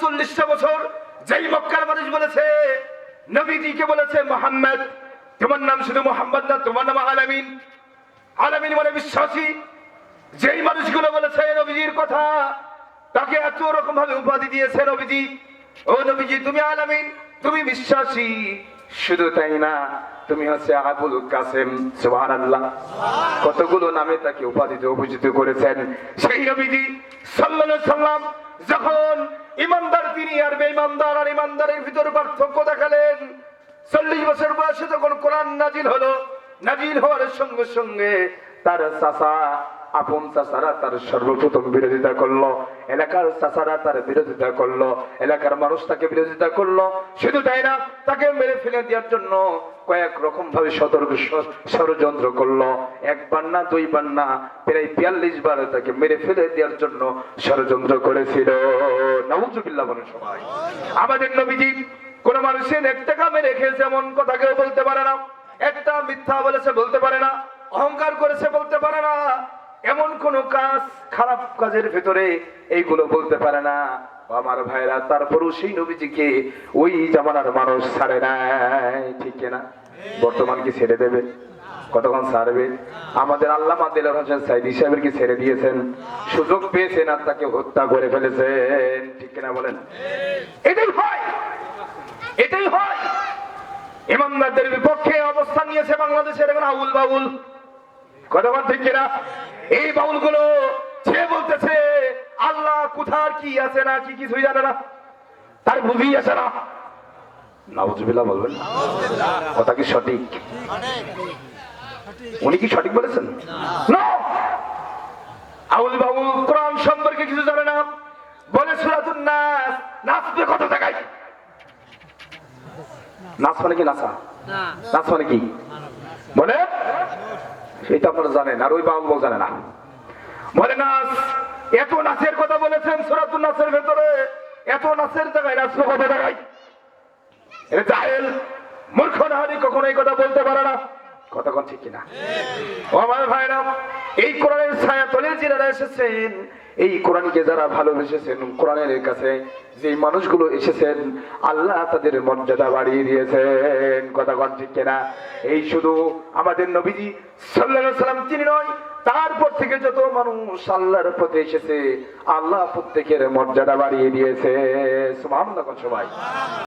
চল্লিশটা বছর যেই মক্কার মানুষ বলেছে, নবীজিকে বলেছে মোহাম্মদ। তোমার নাম শুধু মোহাম্মদ না, তোমার নাম আলামিন। আলামিন মানে বিশ্বাসী। যেই মানুষগুলো বলেছে নবীজির কথা, তাকে এত রকম ভাবে উপাধি দিয়েছে নবীজি। ও নবীজি, তুমি আলামিন, তুমি বিশ্বাসী। শুধু তাই না, তুমি হচ্ছে আবুল কাসেম, সুবহানাল্লাহ। কতগুলো নামে তাকে উপাধিতে অভিজিত করেছেন। সেই নবীজি আলাইহি সাল্লাম যখন ইমানদার তিনি আর বেঈমানদার আর ইমানদারের ভিতরে পার্থক্য দেখালেন। চল্লিশ বছর বয়সে যখন কোরআন নাজিল হলো, নাজিল হওয়ার সঙ্গে সঙ্গে তার চাষা আপন চাষারা তার সর্বপ্রথম বিরোধিতা করল, এলাকার চাষারা তার বিরোধিতা করল, এলাকার মানুষ তাকে বিরোধিতা করল। শুধু তাই না, তাকে মেরে ফেলে দেওয়ার জন্য কয়েক রকম ভাবে সতর্ক ষড়যন্ত্র করল। একবার না দুইবার না প্রায় বিয়াল্লিশ বার তাকে মেরে ফেলে দেওয়ার জন্য ষড়যন্ত্র করেছিল। নাউজুবিল্লাহ বলেন সবাই। আমাদের নবীজি কোন মানুষের এক টাকা মেরে খেয়েছে এমন কথা কেউ বলতে পারে না। একটা মিথ্যা বলেছে বলতে পারে না। অহংকার করেছে বলতে পারে না। এমন কোন কাজ, খারাপ কাজের ভেতরে এইগুলো বলতে পারে না। আমার ভাইরা, তারপরও সেই নবীজিকে ওই জামানার মানুষ ছাড়ে নাই। ঠিক না বর্তমান কি ছেড়ে দেবে? কতক্ষণ ছাড়বে? আমাদের আল্লাহ হোসেন কি ছেড়ে দিয়েছেন? সুযোগ পেয়েছেন আর তাকে হত্যা করে ফেলেছেন। ঠিক কিনা বলেন? এটাই হয়। এটাই হয়। ইমানদারদের বিপক্ষে অবস্থান নিয়েছে বাংলাদেশের এখন আউল বাউল। কতবার ঠিক কিনা এই বাউলগুলো সে বলতেছে আল্লাহ কোথার কি আছে না কি কিছুই জানে না। তার বুঝেই আছে না। নাউজুবিল্লাহ বলবেন কথা কি সঠিক? উনি কি সঠিক বলেছেন? না। আউল বাউল কোরআন সম্পর্কে কিছু জানে না। বলে সুরাতুন নাস। নাচবে কত জায়গায় নাচ মানে কি নাচা নাচ মানে কি? বলে এটা আপনারা জানেন, আর ওই বাউল বউ জানে না। বলে নাচ এত নাচের কথা বলেছেন সুরাতুন নাচের ভেতরে। এত নাচের জায়গায় নাচলো কথা এটা জাহেল মূর্খ নাহারি কখনো এই কথা বলতে পারে না। কতক্ষণ ঠিক কিনা? ও আমার ভাইরা, এই কোরআনের ছায়া তলে এসেছেন, এই কোরআনকে যারা ভালোবেসেছেন, কোরআনের কাছে যে মানুষগুলো এসেছেন, আল্লাহ তাদের মর্যাদা বাড়িয়ে দিয়েছেন। কতক্ষণ ঠিক কিনা? এই শুধু আমাদের নবীজি সাল্লাম, তিনি নয়, তারপর থেকে যত মানুষ আল্লাহর পথে এসেছে, আল্লাহ প্রত্যেকের মর্যাদা বাড়িয়ে দিয়েছে। সুবহানাল্লাহ সবাই।